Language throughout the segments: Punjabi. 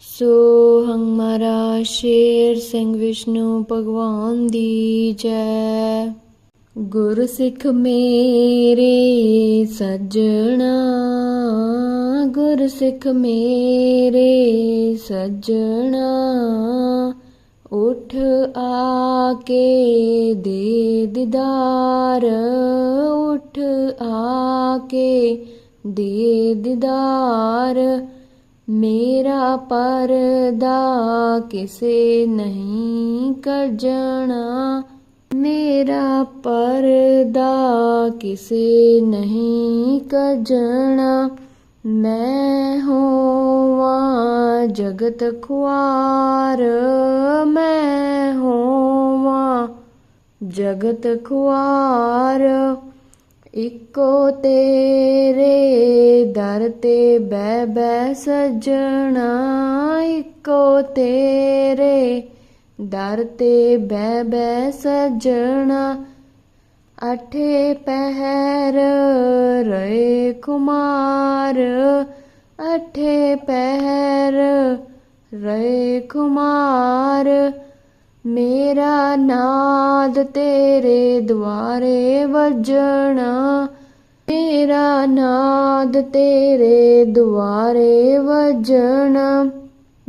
ਸੋਹੰ ਮਾਰਾ ਸ਼ੇਰ ਸਿੰਘ ਵਿਸ਼ਨੂੰ ਭਗਵਾਨ ਦੀ ਜੈ। ਗੁਰ ਸਿੱਖ ਮੇਰੇ ਸੱਜਣਾ, ਗੁਰ ਸਿੱਖ ਮੇਰੇ ਸੱਜਣਾ, ਉਠ ਆ ਕੇ ਦੇ ਦਿਦਾਰ, ਉਠ ਆ ਕੇ ਦੇ ਦਿਦਾਰ। ਮੇਰਾ ਪਰਦਾ ਕਿਸੇ ਨਹੀਂ ਕੱਜਣਾ ਮੇਰਾ ਪਰਦਾ ਕਿਸੇ ਨਹੀਂ ਕੱਜਣਾ ਮੈਂ ਹੋਵਾਂ ਜਗਤ ਖੁਆਰ, ਮੈਂ ਹੋਵਾਂ ਜਗਤ ਖੁਆਰ। ਇੱਕੋ ਤੇਰੇ ਦਰ ਤੇ ਬੈ ਬੈ ਸਜਣਾ ਇੱਕੋ ਤੇਰੇ। ਦਰ ਤੇ ਬੈ ਬੈ ਸਜਣਾ ਅਠੇ ਪਹਿਰ ਰਹੇ ਕੁਮਾਰ ਅਠੇ ਪਹਿਰ ਰਹੇ ਕੁਮਾਰ ਮੇਰਾ ਨਾਦ ਤੇਰੇ ਦੁਆਰੇ ਵਜਣਾ। ਮੇਰਾ ਨਾਦ ਤੇਰੇ ਦੁਆਰੇ ਵੱਜਣਾ,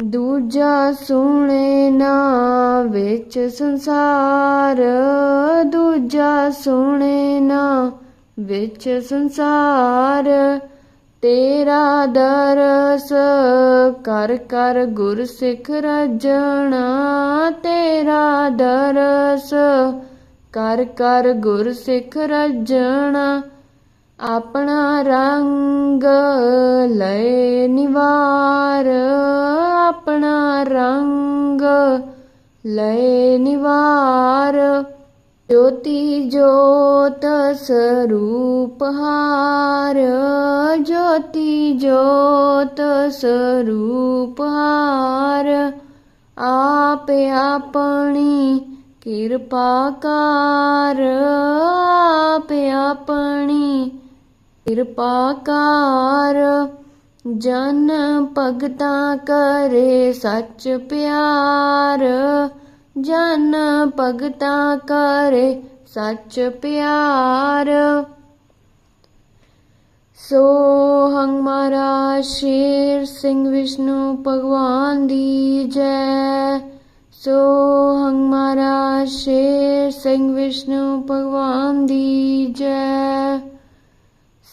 ਦੂਜਾ ਸੁਣੇ ਨਾ ਵਿੱਚ ਸੰਸਾਰ, ਦੂਜਾ ਸੁਣੇ ਨਾ ਵਿੱਚ ਸੰਸਾਰ। ਤੇਰਾ ਦਰਸ ਕਰ ਕਰ ਗੁਰ ਸਿੱਖ ਰਜਣਾ, ਤੇਰਾ ਦਰਸ ਕਰ ਕਰ ਗੁਰ ਸਿੱਖ ਰਜਣਾ। ਆਪਣਾ ਰੰਗ ਲੈ ਨਿਵਾਰ, ਆਪਣਾ ਰੰਗ ਲੈ ਨਿਵਾਰ। ਜੋਤੀ ਜੋਤ ਸਰੂਪ ਹਾਰ, ਜੋਤੀ ਜੋਤ ਸਰੂਪ ਹਾਰ। ਆਪ ਆਪਣੀ ਕਿਰਪਾ ਕਰ, ਆਪ ਆਪਣੀ ਕਿਰਪਾ ਕਰ, ਜਨ ਭਗਤਾ ਕਰੇ ਸੱਚ ਪਿਆਰ। ਜਨ ਭਗਤਾ ਕਰੇ ਸੱਚ ਪਿਆਰ। ਸੋਹੰ ਮਾਰਾ ਸ਼ੇਰ ਸਿੰਘ ਵਿਸ਼ਨੂੰ ਭਗਵਾਨ ਦੀ ਜੈ। ਸੋਹੰ ਮਾਰਾ ਸ਼ੇਰ ਸਿੰਘ ਵਿਸ਼ਨੂੰ ਭਗਵਾਨ ਦੀ ਜੈ।